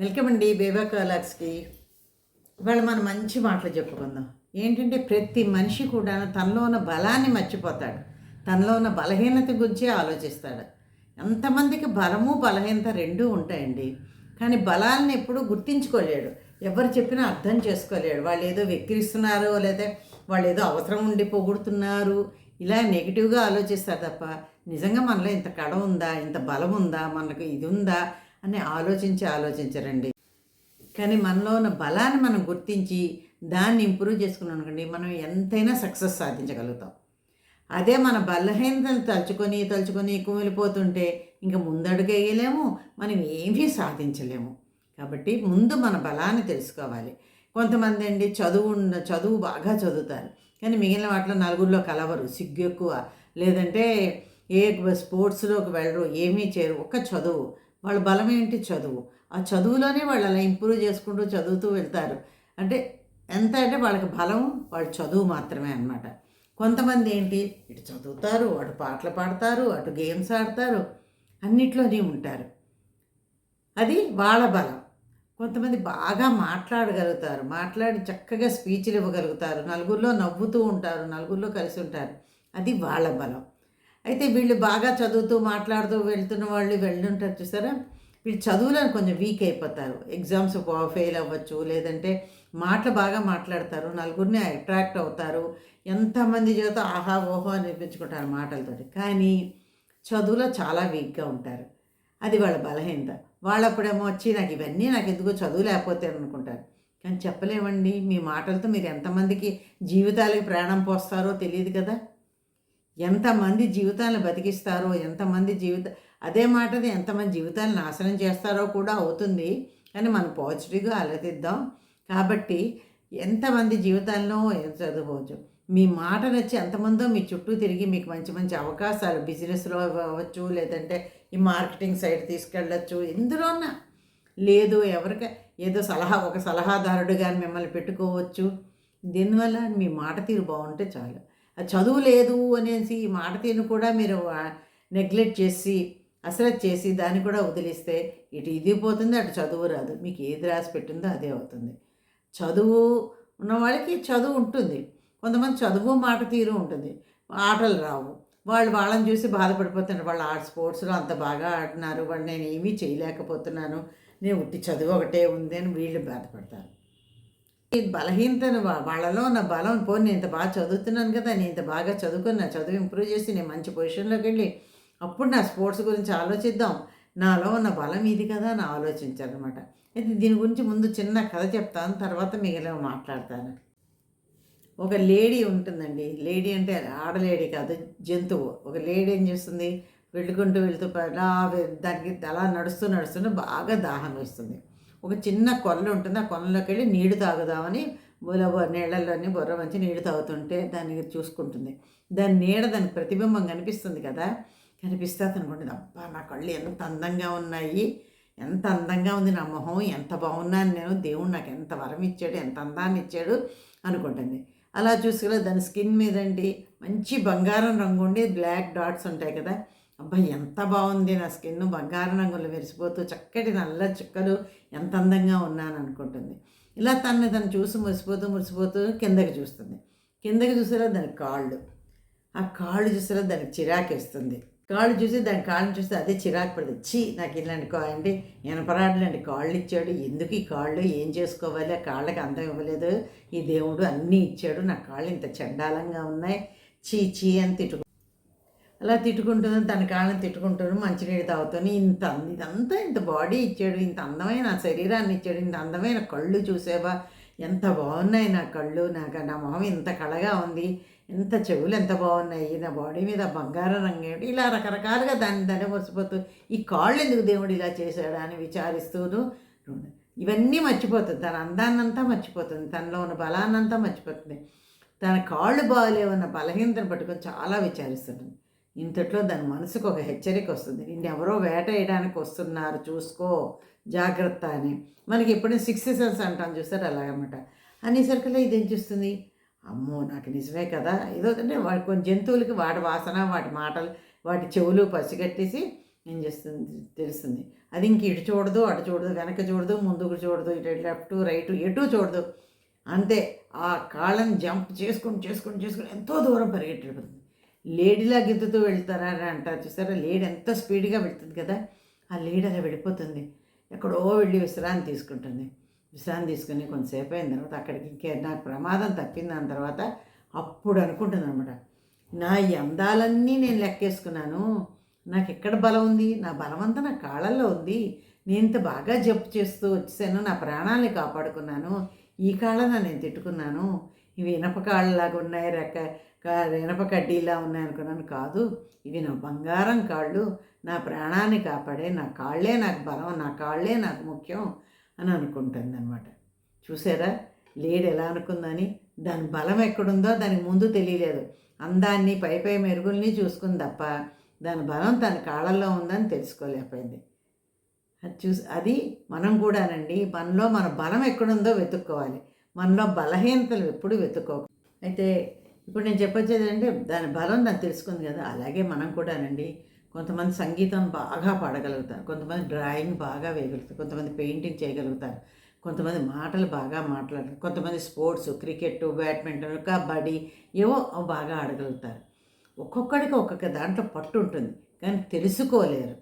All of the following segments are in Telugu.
వెల్కమ్ అండి బేబా కాలాక్స్కి. ఇవాళ మనం మంచి మాటలు చెప్పుకుందాం. ఏంటంటే ప్రతి మనిషి కూడా తనలో ఉన్న బలాన్ని మర్చిపోతాడు. తనలో ఉన్న బలహీనత గురించి ఆలోచిస్తాడు. ఎంతమందికి బలము బలహీనత రెండూ ఉంటాయండి. కానీ బలాలను ఎప్పుడూ గుర్తించుకోలేడు. ఎవరు చెప్పినా అర్థం చేసుకోలేడు. వాళ్ళు ఏదో వెక్కిరిస్తున్నారు లేదా వాళ్ళు ఏదో అవసరం ఉండి పొగుడుతున్నారు. ఇలా నెగిటివ్గా ఆలోచిస్తారు తప్ప నిజంగా మనలో ఇంత కడ ఉందా? ఇంత బలం ఉందా? మనకు ఇది ఉందా? అని ఆలోచించి ఆలోచించరండి. కానీ మనలో ఉన్న బలాన్ని మనం గుర్తించి దాన్ని ఇంప్రూవ్ చేసుకున్నాం అనుకోండి మనం ఎంతైనా సక్సెస్ సాధించగలుగుతాం. అదే మన బలహీనతలు తలుచుకొని తలుచుకొని కుమిలిపోతుంటే ఇంకా ముందడుగేయలేము మనం ఏమీ సాధించలేము. కాబట్టి ముందు మన బలాన్ని తెలుసుకోవాలి. కొంతమంది అండి చదువు చదువు బాగా చదువుతారు. కానీ మిగిలిన వాటిలో నలుగురిలో కలవరు సిగ్గు ఎక్కువ. లేదంటే ఏ స్పోర్ట్స్లోకి వెళ్ళరు ఏమీ చేయరు ఒక్క చదువు. వాళ్ళ బలం ఏంటి? చదువు. ఆ చదువులోనే వాళ్ళు అలా ఇంప్రూవ్ చేసుకుంటూ చదువుతూ వెళ్తారు. అంటే ఎంత అంటే వాళ్ళకి బలం వాళ్ళ చదువు మాత్రమే అన్నమాట. కొంతమంది ఏంటి? ఇటు చదువుతారు అటు పాటలు పాడతారు అటు గేమ్స్ ఆడతారు అన్నిట్లోనే ఉంటారు. అది వాళ్ళ బలం. కొంతమంది బాగా మాట్లాడగలుగుతారు. మాట్లాడి చక్కగా స్పీచ్లు ఇవ్వగలుగుతారు. నలుగురిలో నవ్వుతూ ఉంటారు నలుగురిలో కలిసి ఉంటారు. అది వాళ్ళ బలం. అయితే వీళ్ళు బాగా చదువుతూ మాట్లాడుతూ వెళ్తున్న వాళ్ళు వెళ్ళుంటారు చూసారా? వీళ్ళు చదువులను కొంచెం వీక్ అయిపోతారు. ఎగ్జామ్స్ ఫెయిల్ అవ్వచ్చు లేదంటే మాటలు బాగా మాట్లాడతారు నలుగురిని అట్రాక్ట్ అవుతారు. ఎంతమంది చేత ఆహా ఓహో అనిపించుకుంటారు మాటలతోటి. కానీ చదువులో చాలా వీక్గా ఉంటారు. అది వాళ్ళ బలహీనత. వాళ్ళప్పుడేమో వచ్చి నాకు ఇవన్నీ నాకు ఎందుకో చదువు లేకపోతే అనుకుంటారు. కానీ చెప్పలేమండి మీ మాటలతో మీరు ఎంతమందికి జీవితాలకి ప్రాణం పోస్తారో తెలియదు కదా. ఎంతమంది జీవితాలను బతికిస్తారో ఎంతమంది జీవిత అదే మాటది ఎంతమంది జీవితాలను నాశనం చేస్తారో కూడా అవుతుంది. కానీ మనం పాజిటివ్గా ఆలోచిద్దాం. కాబట్టి ఎంతమంది జీవితాలను చదువుకోవచ్చు? మీ మాట నచ్చి ఎంతమందో మీ చుట్టూ తిరిగి మీకు మంచి మంచి అవకాశాలు బిజినెస్లో అవ్వచ్చు లేదంటే ఈ మార్కెటింగ్ సైడ్ తీసుకెళ్ళచ్చు ఎందులోనా లేదు ఎవరికి ఏదో సలహా ఒక సలహాదారుడుగా మిమ్మల్ని పెట్టుకోవచ్చు. దీనివల్ల మీ మాట తీరు బాగుంటే చాలు. చదువు లేదు అనేసి ఈ మాట తీరును కూడా మీరు నెగ్లెక్ట్ చేసి అసలు చేసి దాన్ని కూడా వదిలిస్తే ఇటు ఇది పోతుంది అటు చదువు రాదు. మీకు ఏది రాసి పెట్టిందో అదే అవుతుంది. చదువు ఉన్న వాళ్ళకి చదువు ఉంటుంది. కొంతమంది చదువు మాట తీరు ఉంటుంది. ఆటలు రావు. వాళ్ళు వాళ్ళని చూసి బాధపడిపోతున్నారు. వాళ్ళు ఆ స్పోర్ట్స్లో అంత బాగా ఆడినారు. వాళ్ళు నేను ఏమీ చేయలేకపోతున్నాను. నేను ఉట్టి చదువు ఒకటే ఉంది అని వీళ్ళు బాధపడతారు. బలహీనతను వాళ్ళలో ఉన్న బలం పో నేను ఇంత బాగా చదువుతున్నాను కదా నేను ఇంత బాగా చదువుకుని నా చదువు ఇంప్రూవ్ చేసి నేను మంచి పొజిషన్లోకి వెళ్ళి అప్పుడు నా స్పోర్ట్స్ గురించి ఆలోచిద్దాం. నాలో ఉన్న బలం ఇది కదా అని ఆలోచించారనమాట అయితే దీని గురించి ముందు చిన్న కథ చెప్తాను తర్వాత మిగిలిన మాట్లాడతాను. ఒక లేడీ ఉంటుందండి. లేడీ అంటే ఆడలేడీ కాదు జంతువు. ఒక లేడీ ఏం చేస్తుంది? వెళ్ళుకుంటూ వెళ్తూ అలా దానికి అలా నడుస్తూ నడుస్తూ బాగా దాహం వేస్తుంది. ఒక చిన్న కొల్ల ఉంటుంది. ఆ కొల్లలోకి వెళ్ళి నీళ్ళు తాగుదామని బుల నీళ్ళల్లోనే బుర్ర మంచి నీళ్ళు తాగుతుంటే దాన్ని చూసుకుంటుంది. దాని నీడ దానికి ప్రతిబింబం కనిపిస్తుంది కదా? కనిపిస్తే అతను అనుకుంటుంది అబ్బా నా కళ్ళు ఎంత అందంగా ఉన్నాయి. ఎంత అందంగా ఉంది నా మొహం. ఎంత బాగున్నాను నేను. దేవుడు నాకు ఎంత వరం ఇచ్చాడు. ఎంత అందాన్ని ఇచ్చాడు అనుకుంటుంది. అలా చూసుకుని దాని స్కిన్ మీదండి మంచి బంగారం రంగు ఉండి బ్లాక్ డాట్స్ ఉంటాయి కదా? అబ్బా ఎంత బాగుంది నా స్కిన్. బంగారం రంగులు మెరిసిపోతూ చక్కటి నల్ల చుక్కలు ఎంత అందంగా ఉన్నాను అనుకుంటుంది ఇలా తనని తను చూసి మురిసిపోతూ మురిసిపోతూ కిందకి చూస్తుంది. కిందకి చూసారా దాని కాళ్ళు. ఆ కాళ్ళు చూసారా దానికి చిరాకేస్తుంది కాళ్ళు చూసి దాని కాళ్ళని చూస్తే అదే చిరాకు పడుతుంది. ఛీ నాకు ఇలాంటి కా అంటే కాళ్ళు ఇచ్చాడు. ఎందుకు ఈ కాళ్ళు? ఏం చేసుకోవాలి? ఆ కాళ్ళకి అందం ఇవ్వలేదు. ఈ దేవుడు అన్నీ ఇచ్చాడు. నా కాళ్ళు ఇంత చండాలంగా ఉన్నాయి. చీ చీ అని తిట్టుకు అలా తిట్టుకుంటుంది తన కాళ్ళని తిట్టుకుంటాను మంచినీళ్ళు తాగుతాను ఇంత అంద- ఇదంతా ఇంత బాడీ ఇచ్చాడు ఇంత అందమైన శరీరాన్ని ఇచ్చాడు ఇంత అందమైన కళ్ళు చూసేవా? ఎంత బాగున్నాయి నా కళ్ళు నాకు నా మొహం ఇంత కళగా ఉంది ఎంత చెవులు ఎంత బాగున్నాయి నా బాడీ మీద బంగారం రంగు ఇలా రకరకాలుగా దాన్ని దాన్ని మర్చిపోతూ ఈ కాళ్ళు ఎందుకు దేవుడు ఇలా చేశాడా? అని విచారిస్తూను ఇవన్నీ మర్చిపోతుంది. తన అందాన్నంతా మర్చిపోతుంది. తనలో ఉన్న బలాన్నంతా మర్చిపోతుంది. తన కాళ్ళు బాగాలేవన్న బలహీనతను పట్టుకొని చాలా విచారిస్తుంది. ఇంతట్లో దాని మనసుకు ఒక హెచ్చరిక వస్తుంది. నిన్ను ఎవరో వేటేయడానికి వస్తున్నారు చూసుకో జాగ్రత్త అని. మనకి ఎప్పుడైనా సిక్స్త్ సెన్స్ అంటాం చూస్తారు అలాగనమాట. అనేసరికల్లా ఇదేం చూస్తుంది? అమ్మో నాకు నిజమే కదా. ఏదో అంటే వాటి కొన్ని జంతువులకి వాటి వాసన వాటి మాటలు వాటి చెవులు పసిగట్టేసి ఏం చేస్తుంది? తెలుస్తుంది. అది ఇంక ఇటు చూడదు అటు చూడదు వెనక చూడదు ముందుకు చూడదు ఇటు లెఫ్ట్ రైట్ ఎటు చూడదు. అంతే. ఆ కాళ్ళని జంప్ చేసుకొని చేసుకొని చేసుకుని ఎంతో దూరం పరిగెట్టబడుతుంది లేడీలా గిద్దుతూ వెళ్తారా అంటారు చూసారా? లేడీ ఎంత స్పీడ్గా వెళ్తుంది కదా ఆ లేడీ అలా వెళ్ళిపోతుంది. ఎక్కడో వెళ్ళి విశ్రాంతి తీసుకుంటుంది. విశ్రాంతి తీసుకుని కొంతసేపు అయిన తర్వాత అక్కడికి ఇంకే నాకు ప్రమాదం తప్పింది దాని తర్వాత అప్పుడు అనుకుంటుంది అనమాట నా ఈ అందాలన్నీ నేను లెక్కేసుకున్నాను. నాకు ఎక్కడ బలం ఉంది? నా బలం అంతా నా కాళ్ళల్లో ఉంది. నేను ఇంత బాగా జప్పు చేస్తూ వచ్చేసాను. నా ప్రాణాలని కాపాడుకున్నాను. ఈ కాళ్ళన నేను తిట్టుకున్నాను. ఇవి ఇనప కాళ్ళలాగా ఉన్నాయి రెక్క కా- ఇనప కడ్డీలా ఉన్నాయి అనుకున్నాను. కాదు ఇవి నా బంగారం కాళ్ళు. నా ప్రాణాన్ని కాపాడే నా కాళ్ళే నాకు బలం నా కాళ్ళే నాకు ముఖ్యం అని అనుకుంటుంది అనమాట చూసారా? లేడు ఎలా అనుకుందని? దాని బలం ఎక్కడుందో దానికి ముందు తెలియలేదు. అందాన్ని పై పై మెరుగుల్ని చూసుకుంది తప్ప దాని బలం తన కాళ్ళల్లో ఉందని తెలుసుకోలేకపోయింది. అది చూసి అది మనం కూడానండి మనలో మన బలం ఎక్కడుందో వెతుక్కోవాలి. మనలో బలహీనతలు ఎప్పుడు వెతుకో అయితే ఇప్పుడు నేను చెప్పొచ్చేది అంటే దాని బలం దాన్ని తెలుసుకుంది కదా. అలాగే మనం కూడానండి కొంతమంది సంగీతం బాగా పాడగలుగుతారు కొంతమంది డ్రాయింగ్ బాగా వేయగలుగుతారు కొంతమంది పెయింటింగ్ చేయగలుగుతారు కొంతమంది మాటలు బాగా మాట్లాడతారు కొంతమంది స్పోర్ట్స్ క్రికెట్ బ్యాడ్మింటన్ కబడ్డీ ఏవో బాగా ఆడగలుగుతారు. ఒక్కొక్కడికి ఒక్కొక్క దాంట్లో పట్టు ఉంటుంది కానీ తెలుసుకోలేరు.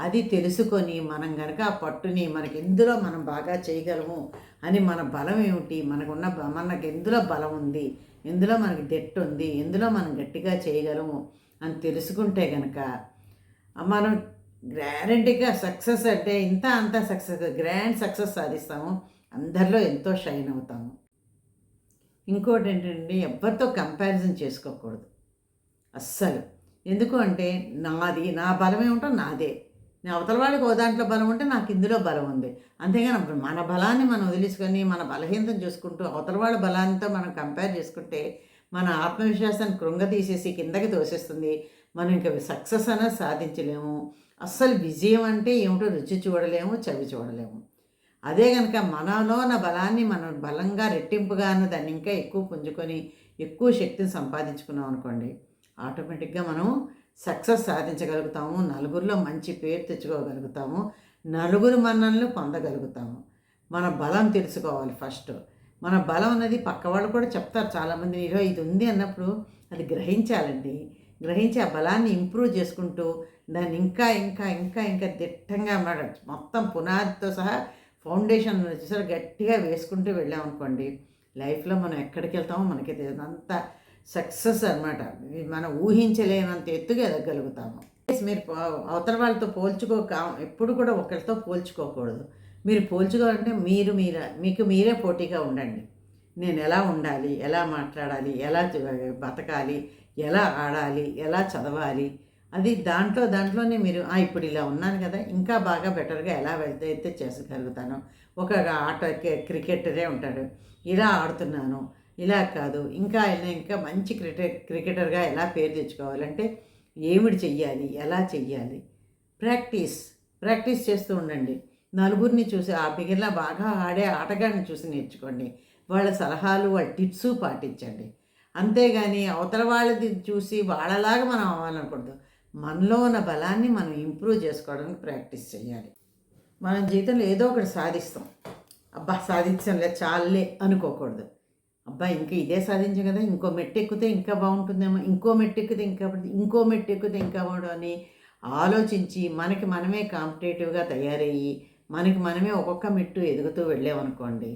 అది తెలుసుకొని మనం కనుక ఆ పట్టుని మనకి ఎందులో మనం బాగా చేయగలము అని మన బలం ఏమిటి? మనకున్న మనకు ఎందులో బలం ఉంది? ఎందులో మనకి డెట్ ఉంది? ఎందులో మనం గట్టిగా చేయగలము? అని తెలుసుకుంటే కనుక మనం గ్యారంటీగా సక్సెస్ అంటే ఇంత అంత సక్సెస్ గ్రాండ్ సక్సెస్ సాధిస్తాము. అందరిలో ఎంతో షైన్ అవుతాము. ఇంకోటి ఏంటంటే ఎవరితో కంపారిజన్ చేసుకోకూడదు. అస్సలు. ఎందుకు అంటే నాది నా బలం ఏమిటో నాదే. నేను అవతల వాళ్ళకి ఓ దాంట్లో బలం ఉంటే నాకు ఇందులో బలం ఉంది. అంతేగాని మన బలాన్ని మనం వదిలేసుకొని మన బలహీనతను చూసుకుంటూ అవతల వాళ్ళ బలాంతో మనం కంపేర్ చేసుకుంటే మన ఆత్మవిశ్వాసాన్ని కృంగ తీసేసి కిందకి తోసేస్తుంది. మనం ఇంకా సక్సెస్ అనేది సాధించలేము. అస్సలు విజయం అంటే ఏమిటో రుచి చూడలేము చవి చూడలేము. అదే కనుక మనలో ఉన్న బలాన్ని మనం బలంగా రెట్టింపుగా అన్న దాన్ని ఇంకా ఎక్కువ పుంజుకొని ఎక్కువ శక్తిని సంపాదించుకున్నాం అనుకోండి ఆటోమేటిక్గా మనం సక్సెస్ సాధించగలుగుతాము నలుగురిలో మంచి పేరు తెచ్చుకోగలుగుతాము నలుగురు మన్నలను పొందగలుగుతాము. మన బలం తెలుసుకోవాలి ఫస్ట్. మన బలం అనేది పక్క వాళ్ళు కూడా చెప్తారు చాలామంది నీలో ఇది ఉంది అన్నప్పుడు అది గ్రహించాలండి. గ్రహించి ఆ బలాన్ని ఇంప్రూవ్ చేసుకుంటూ దాన్ని ఇంకా ఇంకా ఇంకా ఇంకా దిట్టంగా మొత్తం పునాదితో సహా ఫౌండేషన్ వచ్చేసరికి గట్టిగా వేసుకుంటూ వెళ్ళామనుకోండి లైఫ్లో మనం ఎక్కడికి వెళ్తామో మనకి తెలియదు. అంతా సక్సెస్ అనమాట మనం ఊహించలేనంత ఎత్తుగా ఎదగలుగుతాము. మీరు అవతల వాళ్ళతో పోల్చుకోక ఎప్పుడు కూడా ఒకరితో పోల్చుకోకూడదు. మీరు పోల్చుకోవాలంటే మీరు మీరే మీకు మీరే పోటీగా ఉండండి. నేను ఎలా ఉండాలి ఎలా మాట్లాడాలి ఎలా బతకాలి ఎలా ఆడాలి ఎలా చదవాలి అది దాంట్లో దాంట్లోనే మీరు "ఆ, ఇప్పుడు ఇలా ఉన్నాను కదా ఇంకా బాగా బెటర్గా ఎలా వెళ్తే అయితే చేసుకోగలుగుతాను ఒక ఆట క్రికెటరే ఉంటాడు. ఇలా ఆడుతున్నాను. ఇలా కాదు. ఇంకా ఆయన ఇంకా మంచి క్రికెట్ క్రికెటర్గా ఎలా పేరు తెచ్చుకోవాలంటే ఏమిటి చెయ్యాలి? ఎలా చెయ్యాలి? ప్రాక్టీస్ ప్రాక్టీస్ చేస్తూ ఉండండి. నలుగురిని చూసి ఆ బిగిలా బాగా ఆడే ఆటగాడిని చూసి నేర్చుకోండి. వాళ్ళ సలహాలు వాళ్ళ టిప్స్ పాటించండి. అంతేగాని అవతల వాళ్ళది చూసి వాళ్ళలాగా మనం అవ్వాలనకూడదు మనలో ఉన్న బలాన్ని మనం ఇంప్రూవ్ చేసుకోవడానికి ప్రాక్టీస్ చేయాలి మనం జీవితంలో ఏదో ఒకటి సాధిస్తాం. అబ్బా సాధించంలే చాలే అనుకోకూడదు. అబ్బా ఇంకా ఇదే సాధించాం కదా ఇంకో మెట్టు ఎక్కితే ఇంకా బాగుంటుందేమో ఇంకో మెట్టు ఎక్కితే ఇంకా ఇంకో మెట్టు ఎక్కితే ఇంకా బాగుండు అని ఆలోచించి మనకి మనమే కాంపిటేటివ్గా తయారయ్యి మనకి మనమే ఒక్కొక్క మెట్టు ఎదుగుతూ వెళ్ళామనుకోండి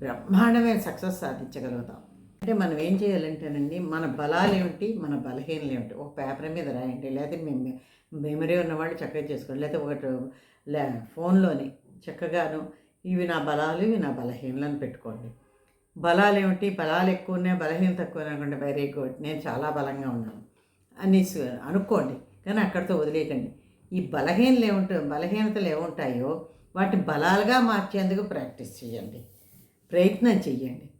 బ్రహ్మాండమైన సక్సెస్ సాధించగలుగుతాం. అంటే మనం ఏం చేయాలంటేనండి మన బలాలు ఏమిటి మన బలహీనలు ఏమిటి ఒక పేపర్ మీద రాయండి లేకపోతే మేము మెమరీ ఉన్నవాళ్ళు చక్కగా చేసుకోండి లేకపోతే ఒకటి లే ఫోన్లోని చక్కగాను ఇవి నా బలాలు ఇవి నా బలహీనలు అని పెట్టుకోండి. బలాలు ఏమిటి బలాలు ఎక్కువ ఉన్నాయి బలహీనత తక్కువ అనుకోండి వెరీ గుడ్ నేను చాలా బలంగా ఉన్నాను. అని అనుకోండి కానీ అక్కడితో వదిలేయకండి. ఈ బలహీనలు ఏముంటాయో బలహీనతలు ఏముంటాయో వాటిని బలాలుగా మార్చేందుకు ప్రాక్టీస్ చేయండి. ప్రయత్నం చెయ్యండి.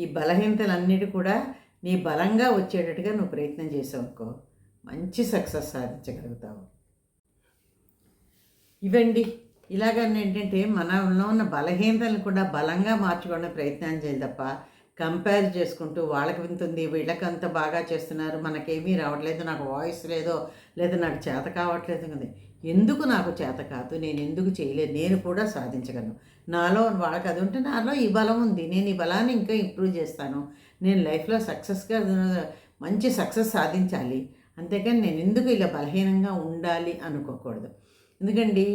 ఈ బలహీనతలన్నిటి కూడా నీ బలంగా వచ్చేటట్టుగా నువ్వు ప్రయత్నం చేసావుకో మంచి సక్సెస్ సాధించగలుగుతావు. ఇవండి. ఇలాగ ఏంటంటే మనలో ఉన్న బలహీనతలను కూడా బలంగా మార్చుకోవడం ప్రయత్నం చేయాలి తప్ప కంపేర్ చేసుకుంటూ వాళ్ళకి వింతుంది వీళ్ళకి అంత బాగా చేస్తున్నారు మనకేమీ రావట్లేదు నాకు వాయిస్ లేదో లేదా నాకు చేత కావట్లేదు కదా ఎందుకు నాకు చేత కాదు నేను ఎందుకు చేయలేదు నేను కూడా సాధించగలను. నాలో వాళ్ళకి అది ఉంటే నాలో ఈ బలం ఉంది నేను ఈ బలాన్ని ఇంకా ఇంప్రూవ్ చేస్తాను నేను లైఫ్లో సక్సెస్గా మంచి సక్సెస్ సాధించాలి. అంతేకాని నేను ఎందుకు ఇలా బలహీనంగా ఉండాలి అనుకోకూడదు. ఎందుకండి?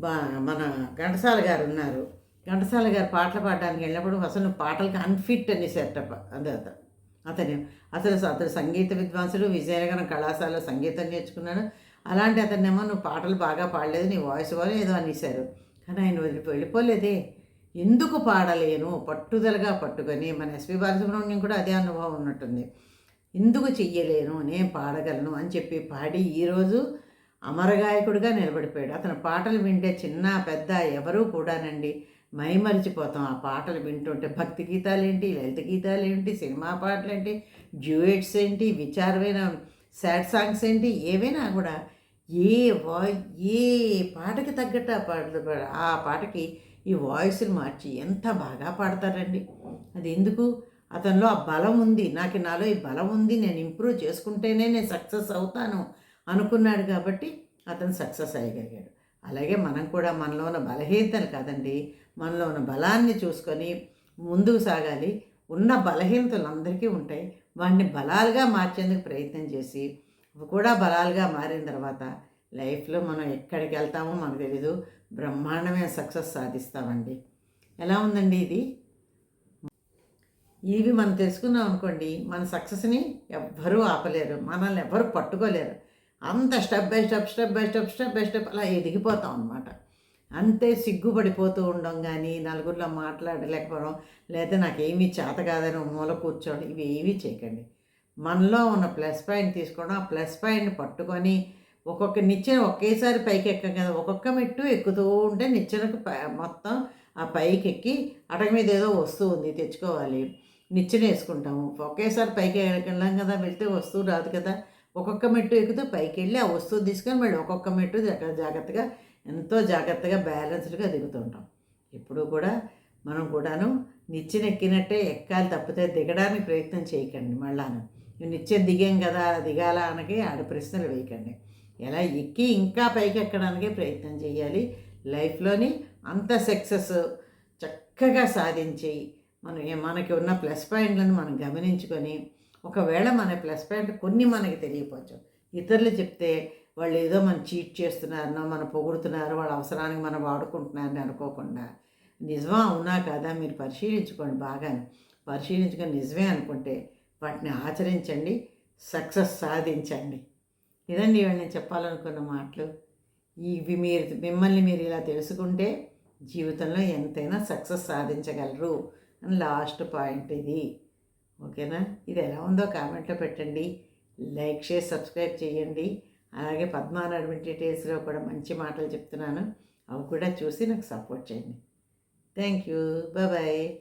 బా మన ఘంటసాల గారు ఉన్నారు. ఘంటసాల గారు పాటలు పాడడానికి వెళ్ళినప్పుడు అసలు పాటలకు అన్ఫిట్ అని సెటప్ అదే అతను అతను అసలు అతను సంగీత విద్వాంసుడు విజయనగరం కళాశాలలో సంగీతం నేర్చుకున్నాడు. అలాంటి అతన్నేమో నువ్వు పాటలు బాగా పాడలేదు నీ వాయిస్ కూడా ఏదో అనేశారు. కానీ ఆయన వదిలి వెళ్ళిపోలేదే. ఎందుకు పాడలేను? పట్టుదలగా పట్టుకొని మన ఎస్పి బాలసుబ్రహ్మణ్యం కూడా అదే అనుభవం ఉన్నట్టుంది. ఎందుకు చెయ్యలేను? నేను పాడగలను అని చెప్పి పాడి ఈరోజు అమరగాయకుడిగా నిలబడిపోయాడు. అతని పాటలు వింటే చిన్న పెద్ద ఎవరూ కూడానండి మైమరిచిపోతాం. ఆ పాటలు వింటుంటే భక్తి గీతాలు ఏంటి లలిత గీతాలు ఏంటి సినిమా పాటలు ఏంటి డ్యూయట్స్ ఏంటి విచారమైన సాడ్ సాంగ్స్ ఏంటి ఏవైనా కూడా ఏ వాయి ఏ పాటకి తగ్గట్టు ఆ పాటలు ఆ పాటకి ఈ వాయిస్ని మార్చి ఎంత బాగా పాడతారండి. అది ఎందుకు? అతనిలో ఆ బలం ఉంది. నాకు నాలో ఈ బలం ఉంది. నేను ఇంప్రూవ్ చేసుకుంటేనే నేను సక్సెస్ అవుతాను. అనుకున్నాడు కాబట్టి అతను సక్సెస్ అయ్యగలిగాడు. అలాగే మనం కూడా మనలో ఉన్న బలహీనతలు కాదండి మనలో ఉన్న బలాన్ని చూసుకొని ముందుకు సాగాలి. ఉన్న బలహీనతలు అందరికీ ఉంటాయి. వాటిని బలాలుగా మార్చేందుకు ప్రయత్నం చేసి అవి కూడా బలాలుగా మారిన తర్వాత లైఫ్లో మనం ఎక్కడికి వెళ్తామో మనకు తెలీదు. బ్రహ్మాండమైన సక్సెస్ సాధిస్తామండి. ఎలా ఉందండి ఇది? ఇవి మనం తెలుసుకున్నాం అనుకోండి మన సక్సెస్ని ఎవ్వరూ ఆపలేరు. మనల్ని ఎవ్వరు పట్టుకోలేరు. అంత step by step step by step step by step అలా ఎదిగిపోతాం అనమాట అంతే సిగ్గుపడిపోతూ ఉండడం కానీ నలుగురిలో మాట్లాడలేకపోవడం లేదా నాకేమీ చేత కాదని మూల కూర్చోవడం ఇవి ఏమీ చేయకండి. మనలో ఉన్న ప్లస్ పాయింట్ తీసుకోవడం ఆ ప్లస్ పాయింట్ని పట్టుకొని ఒక్కొక్క నిచ్చెన ఒకేసారి పైకి ఎక్కం కదా ఒక్కొక్క మెట్టు ఎక్కుతూ ఉంటే నిచ్చెనకు పై- మొత్తం ఆ పైకి ఎక్కి అటక మీద ఏదో వస్తువు ఉంది తెచ్చుకోవాలి. నిచ్చెన వేసుకుంటాము. ఒకేసారి పైకి వెళ్ళాం కదా వెళ్తే వస్తువు రాదు కదా. ఒక్కొక్క మెట్టు ఎక్కుతూ పైకి వెళ్ళి ఆ వస్తువు తీసుకొని మళ్ళీ ఒక్కొక్క మెట్టు జాగ్రత్తగా ఎంతో జాగ్రత్తగా బ్యాలెన్స్డ్గా దిగుతుంటాం. ఎప్పుడు కూడా మనం కూడాను నిచ్చెన ఎక్కినట్టే ఎక్కాలి తప్పితే దిగడానికి ప్రయత్నం చేయకండి మళ్ళాను. నిత్యం దిగాం కదా దిగాల అనకి ఆడ ప్రశ్నలు వేయకండి. ఎలా ఎక్కి ఇంకా పైకి ఎక్కడానికి ప్రయత్నం చేయాలి. లైఫ్లోని అంత సక్సెస్ చక్కగా సాధించి మనం మనకి ఉన్న ప్లస్ పాయింట్లను మనం గమనించుకొని ఒకవేళ మన ప్లస్ పాయింట్ కొన్ని మనకి తెలియపోవచ్చు ఇతరులు చెప్తే వాళ్ళు ఏదో మనం చీట్ చేస్తున్నారనో మనం పొగుడుతున్నారు వాళ్ళ అవసరానికి మనం వాడుకుంటున్నారని అనుకోకుండా. నిజమా? అవునా? కాదా? మీరు పరిశీలించుకోండి బాగా పరిశీలించుకొని నిజమే అనుకుంటే వాటిని ఆచరించండి సక్సెస్ సాధించండి. ఇదండి ఇవాళ నేను చెప్పాలనుకున్న మాటలు. ఇవి మీరు మిమ్మల్ని మీరు ఇలా తెలుసుకుంటే జీవితంలో ఎంతైనా సక్సెస్ సాధించగలరు అని లాస్ట్ పాయింట్ ఇది. ఓకేనా? ఇది ఎలా ఉందో కామెంట్లో పెట్టండి. లైక్ చేసి సబ్స్క్రైబ్ చేయండి. అలాగే పద్మాన అడ్మిట్ కూడా మంచి మాటలు చెప్తున్నాను. అవి కూడా చూసి నాకు సపోర్ట్ చేయండి. Thank you. బాయ్.